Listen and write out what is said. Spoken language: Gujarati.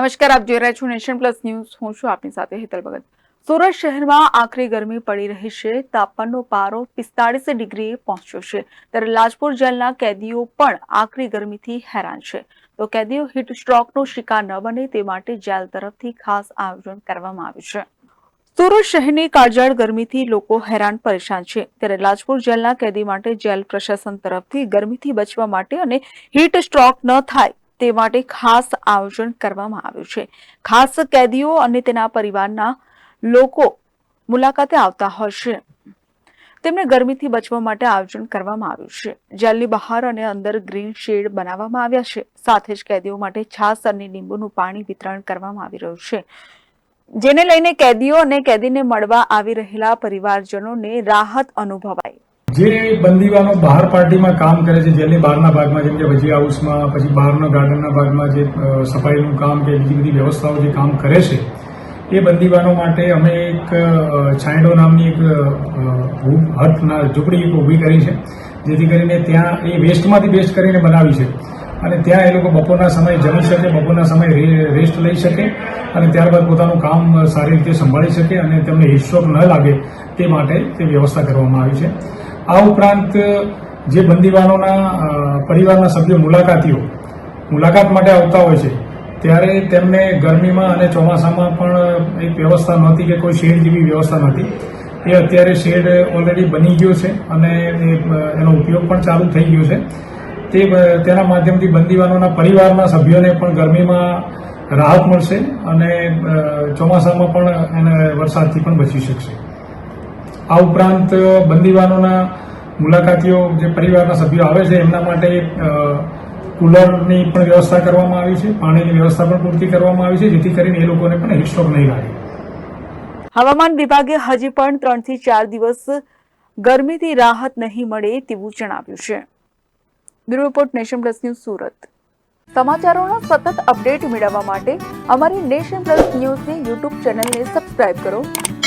નમસ્કાર, આપ જોઈ રહ્યા છો નેશન પ્લસ ન્યૂઝ. હું છું આપની સાથે હેતલ ભગત. સુરત શહેરમાં આખરી ગરમી પડી રહી છે. તાપમાનનો પારો પિસ્તાળીસ ડિગ્રીએ પહોંચ્યો છે. ત્યારે લાજપુર જેલના કેદીઓ પણ આખરી ગરમીથી હેરાન છે. તો કેદીઓ હીટ સ્ટ્રોકનો શિકાર ન બને તે માટે જેલ તરફથી ખાસ આયોજન કરવામાં આવ્યું છે. સુરત શહેરની કાળજાળ ગરમીથી લોકો હેરાન પરેશાન છે. ત્યારે લાજપુર જેલના કેદી માટે જેલ પ્રશાસન તરફથી ગરમીથી બચવા માટે અને હીટ સ્ટ્રોક ન થાય તે માટે ખાસ આયોજન કરવામાં આવ્યું છે. ખાસ કેદીઓ અને તેના પરિવારના લોકો મુલાકાતે આવતા હોય છે. તેમને ગરમીથી બચવા માટે આયોજન કરવામાં આવ્યું છે. જેલની બહાર અને અંદર ગ્રીન શેડ બનાવવામાં આવ્યા છે. સાથે જ કેદીઓ માટે છાસ અને લીંબુનું પાણી વિતરણ કરવામાં આવી રહ્યું છે. જેને લઈને કેદીઓ અને કેદીને મળવા આવી રહેલા પરિવારજનોને રાહત અનુભવાઈ. જે બંદીવાનો બહાર પાર્ટીમાં કામ કરે છે જેલની બહારના ભાગમાં, જેમ કે ભજી હાઉસમાં, પછી બહારના ગાર્ડનના ભાગમાં જે સફાઈનું કામ કે બીજી બધી વ્યવસ્થાઓ જે કામ કરે છે, એ બંદીવાનો માટે અમે એક છાંયડો નામની એક હટના ઝૂંપડી એક ઊભી કરી છે, જેથી કરીને ત્યાં એ વેસ્ટમાંથી વેસ્ટ કરીને બનાવી છે. અને ત્યાં એ લોકો બપોરના સમયે જમી શકે, બપોરના સમયે રેસ્ટ લઈ શકે, અને ત્યારબાદ પોતાનું કામ સારી રીતે સંભાળી શકે અને તેમને હિસ્ટ્રોક ન લાગે તે માટે તે વ્યવસ્થા કરવામાં આવી છે. આ ઉપરાંત જે બંદીવાનોના પરિવારના સભ્યો મુલાકાતીઓ મુલાકાત માટે આવતા હોય છે, ત્યારે તેમને ગરમીમાં અને ચોમાસામાં પણ એક વ્યવસ્થા નહોતી કે કોઈ શેડ જેવી વ્યવસ્થા નહોતી. એ અત્યારે શેડ ઓલરેડી બની ગયો છે અને એનો ઉપયોગ પણ ચાલુ થઈ ગયો છે. તે, તેના માધ્યમથી બંદીવાનોના પરિવારના સભ્યોને પણ ગરમીમાં રાહત મળશે અને ચોમાસામાં પણ એને વરસાદથી પણ બચી શકશે. આ ઉપરાંત બંદીવાનોના મુલાકાતીઓ, જે પરિવારના સભ્યો આવે છે, એમના માટે કુલરની પણ વ્યવસ્થા કરવામાં આવી છે, પાણીની વ્યવસ્થા પણ પૂરતી કરવામાં આવી છે, જેથી કરીને એ લોકોને પણ હિટસ્ટ્રોક નહીં લાગે. હવામાન વિભાગે હજી પણ ત્રણથી ચાર દિવસ ગરમીથી રાહત નહીં મળે તેવું જણાવ્યું છે. Bureau report nation plus news Surat. સમાચારોના સતત અપડેટ મેળવવા માટે અમારી નેશન પ્લસ ન્યૂઝની યુટ્યુબ ચેનલને સબસ્ક્રાઇબ કરો.